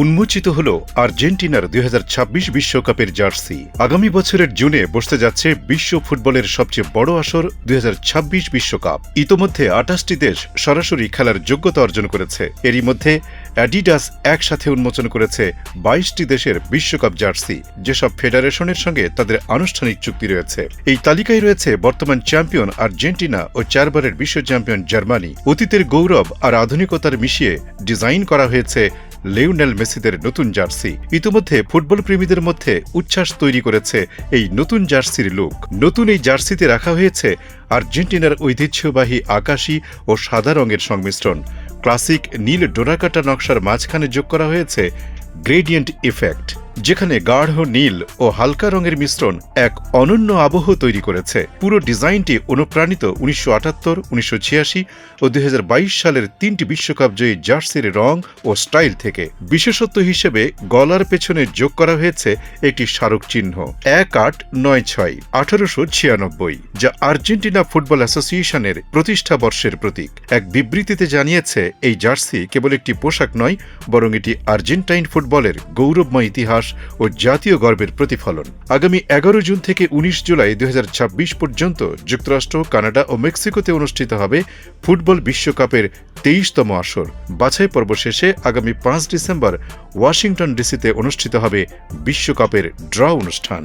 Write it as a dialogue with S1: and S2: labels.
S1: উন্মোচিত হল আর্জেন্টিনার দুই বিশ্বকাপের জার্সি। আগামী বছরের জুনে বসতে যাচ্ছে বিশ্ব ফুটবলের সবচেয়ে বড় আসর দুই বিশ্বকাপ। ইতোমধ্যে আঠাশটি দেশ সরাসরি খেলার যোগ্যতা অর্জন করেছে। এরই মধ্যে অ্যাডিডাস একসাথে উন্মোচন করেছে বাইশটি দেশের বিশ্বকাপ জার্সি। যেসব ফেডারেশনের সঙ্গে তাদের আনুষ্ঠানিক চুক্তি রয়েছে। এই তালিকায় রয়েছে বর্তমান চ্যাম্পিয়ন আর্জেন্টিনা ও চারবারের বিশ্ব চ্যাম্পিয়ন জার্মানি। অতীতের গৌরব আর আধুনিকতার মিশিয়ে ডিজাইন করা হয়েছে লিওনেল মেসিদের নতুন জার্সি। ইতিমধ্যে ফুটবল প্রেমীদের মধ্যে উচ্ছ্বাস তৈরি করেছে এই নতুন জার্সির লুক। নতুন এই জার্সিতে রাখা হয়েছে আর্জেন্টিনার ঐতিহ্যবাহী আকাশী ও সাদা রঙের সংমিশ্রণ। ক্লাসিক নীল ডোরাকাটা নকশার মাঝখানে যোগ করা হয়েছে গ্রেডিয়েন্ট ইফেক্ট। যেখানে গাঢ় নীল ও হালকা রঙের মিশ্রণ এক অনন্য আবহ তৈরি করেছে। পুরো ডিজাইনটি অনুপ্রাণিত উনিশশো আটাত্তর, উনিশশো ছিয়াশি ও দুই হাজার বাইশ সালের তিনটি বিশ্বকাপ জয়ী জার্সির রং ও স্টাইল থেকে। বিশেষত্ব হিসেবে গলার পেছনে যোগ করা হয়েছে একটি স্মারক চিহ্ন। এক আট নয় ছয়, আঠারোশো ছিয়ানব্বই, যা আর্জেন্টিনা ফুটবল অ্যাসোসিয়েশনের প্রতিষ্ঠা বর্ষের প্রতীক। এক বিবৃতিতে জানিয়েছে, এই জার্সি কেবল একটি পোশাক নয়, বরং এটি আর্জেন্টাইন ফুটবলের গৌরবময় ইতিহাস ও জাতীয় গর্বের প্রতিফলন। আগামী এগারো জুন থেকে উনিশ জুলাই দু হাজার ছাব্বিশ পর্যন্ত যুক্তরাষ্ট্র, কানাডা ও মেক্সিকোতে অনুষ্ঠিত হবে ফুটবল বিশ্বকাপের তেইশতম আসর। বাছাই পর্ব শেষে আগামী পাঁচ ডিসেম্বর ওয়াশিংটন ডিসিতে অনুষ্ঠিত হবে বিশ্বকাপের ড্র অনুষ্ঠান।